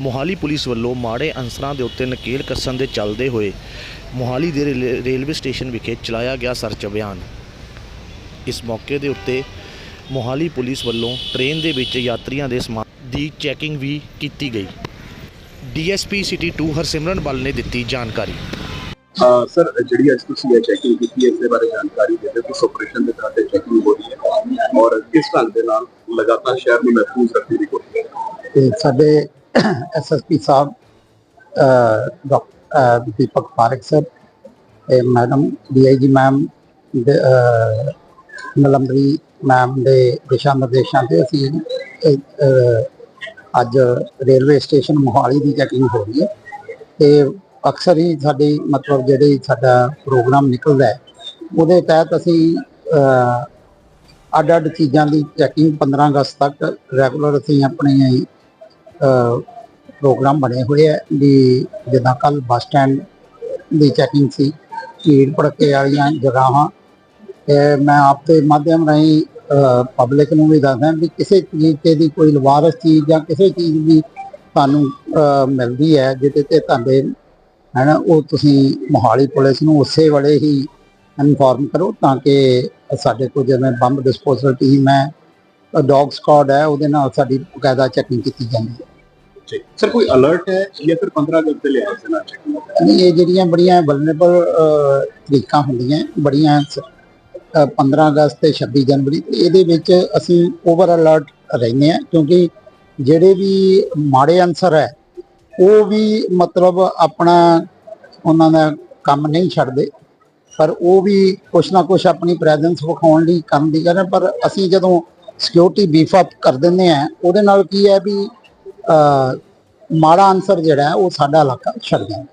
Mohali police ਵੱਲੋਂ ਮਾੜੇ ਅਨਸਰਾਂ ਦੇ ਉੱਤੇ ਨਕੇਲ ਕੱਸਣ ਦੇ ਚੱਲਦੇ ਹੋਏ ਮੋਹਾਲੀ ਦੇ ਰੇਲ- ਰੇਲਵੇ ਸਟੇਸ਼ਨ ਵਿਖੇ ਚਲਾਇਆ ਗਿਆ ਸਰਚ ਅਭਿਆਨ। ਇਸ ਮੌਕੇ ਦੇ ਉੱਤੇ ਮੋਹਾਲੀ ਪੁਲਿਸ ਵੱਲੋਂ ਟ੍ਰੇਨ ਦੇ ਵਿੱਚ ਯਾਤਰੀਆਂ ਦੇ ਸਮਾਨ ਦੀ ਚੈਕਿੰਗ ਵੀ ਕੀਤੀ ਗਈ। ਡੀਐਸਪੀ ਸਿਟੀ 2 ਹਰਸਿਮਰਨ ਬਲ ਨੇ ਦਿੱਤੀ ਜਾਣਕਾਰੀ। ਸਰ ਜਿਹੜੀ ਅੱਜ ਤੁਸੀਂ ਇਹ ਚੈਕਿੰਗ ਕੀਤੀ ਹੈ ਇਸ ਦੇ ਬਾਰੇ ਜਾਣਕਾਰੀ ਦੇ ਦਿਓ। ਕਿ ਆਪਰੇਸ਼ਨ ਦੇ ਤਹਿਤ ਚੈਕਿੰਗ ਹੋ ਰਹੀ ਹੈ। ਔਰ ਕਿਸ ਢੰਗ ਦੇ ਨਾਲ ਲਗਾਤਾਰ ਸ਼ਹਿਰ ਨੂੰ ਮਹਿਫੂਜ਼ ਰੱਖਣ ਦੀ ਕੋਸ਼ਿਸ਼ ਹੈ? ਤੇ ਸਾਡੇ ਐਸਐਸਪੀ ਸਾਹਿਬ ਡਾਕਟਰ ਦੀਪਕ ਪਾਰਕ ਸਰ, ਤੇ madam DIG ma'am Nilambari ma'am ਦੇ ਦਿਸ਼ਾ ਨਿਰਦੇਸ਼ਾਂ ਤੇ ਅਸੀਂ ਅੱਜ ਰੇਲਵੇ ਸਟੇਸ਼ਨ ਮੋਹਾਲੀ ਦੀ ਚੈਕਿੰਗ ਹੋ ਰਹੀ ਹੈ। ਤੇ ਅਕਸਰ ਹੀ ਸਾਡੀ, ਮਤਲਬ ਜਿਹੜੇ ਸਾਡਾ ਪ੍ਰੋਗਰਾਮ ਨਿਕਲਦਾ ਹੈ, ਉਹਦੇ ਤਹਿਤ ਅਸੀਂ ਅੱਡ ਅੱਡ ਚੀਜ਼ਾਂ ਦੀ ਚੈਕਿੰਗ 15 ਅਗਸਤ ਤੱਕ ਰੈਗੂਲਰ ਅਸੀਂ ਆਪਣੇ ਪ੍ਰੋਗਰਾਮ ਬਣੇ ਹੋਏ ਹੈ ਵੀ ਜਿੱਦਾਂ ਕੱਲ ਬੱਸ ਸਟੈਂਡ ਦੀ ਚੈਕਿੰਗ ਸੀ, ਭੀੜ ਭੜਕੇ ਵਾਲੀਆਂ ਜਗ੍ਹਾਵਾਂ। ਤੇ ਮੈਂ ਆਪ ਦੇ ਮਾਧਿਅਮ ਰਾਹੀਂ ਪਬਲਿਕ ਨੂੰ ਵੀ ਦੱਸਦਾ ਵੀ ਕਿਸੇ ਚੀਜ਼ ਤੇ ਦੀ ਕੋਈ ਲਵਾਰਸ ਚੀਜ਼ ਜਾਂ ਕਿਸੇ ਚੀਜ਼ ਦੀ ਤੁਹਾਨੂੰ ਮਿਲਦੀ ਹੈ, ਜਿਹਦੇ ਤੇ ਤੁਹਾਡੇ ਹੈ ਨਾ ਉਹ ਤੁਸੀਂ ਮੋਹਾਲੀ ਪੁਲਿਸ ਨੂੰ ਉਸੇ ਵੇਲੇ ਹੀ ਇਨਫੋਰਮ ਕਰੋ ਤਾਂ ਕਿ ਸਾਡੇ ਕੋਲ ਜਿਵੇਂ ਬੰਬ ਡਿਸਪੋਜ਼ਲ ਟੀਮ ਹੈ ਡੌਗ ਸਕਾਡ ਹੈ, ਉਹਦੇ ਨਾਲ ਸਾਡੀ ਬਕਾਇਦਾ ਚੈਕਿੰਗ ਕੀਤੀ ਜਾਂਦੀ ਹੈ। ਠੀਕ ਸਰ ਕੋਈ ਅਲਰਟ ਹੈ ਜਾਂ ਫਿਰ 15 ਅਗਸਤ ਦੇ ਲਿਆ ਸੀ ਚੈਕਿੰਗ ਨਹੀਂ, ਇਹ ਜਿਹੜੀਆਂ ਬੜੀਆਂ ਵਲਨਰੇਬਲ ਤਰੀਕਾਂ ਹੁੰਦੀਆਂ ਬੜੀਆਂ 15 ਅਗਸਤ ਤੇ 26 ਜਨਵਰੀ ਇਹਦੇ ਵਿੱਚ ਅਸੀਂ ਓਵਰ ਅਲਰਟ ਰਹਿੰਦੇ ਆ ਕਿਉਂਕਿ ਜਿਹੜੇ ਵੀ ਮਾੜੇ ਅਨਸਰ ਹੈ ਉਹ ਵੀ ਮਤਲਬ ਆਪਣਾ ਉਹਨਾਂ ਦਾ ਕੰਮ ਨਹੀਂ ਛੱਡਦੇ। ਪਰ ਉਹ ਵੀ ਕੁਛ ਨਾ ਕੁਛ ਆਪਣੀ ਪ੍ਰੈਜ਼ੈਂਸ ਵਿਖਾਉਣ ਲਈ ਕਰਨ ਦੀ ਕਰ ਪਰ ਅਸੀਂ ਜਦੋਂ ਸਿਕਿਉਰਿਟੀ ਬੀਫ ਅਪ ਕਰ ਦਿੰਦੇ ਆ ਉਹਦੇ ਨਾਲ ਕੀ ਹੈ ਵੀ ਮਾੜਾ ਆਨਸਰ ਜਿਹੜਾ ਹੈ ਉਹ ਸਾਡਾ ਇਲਾਕਾ ਛੱਡ ਗਿਆ।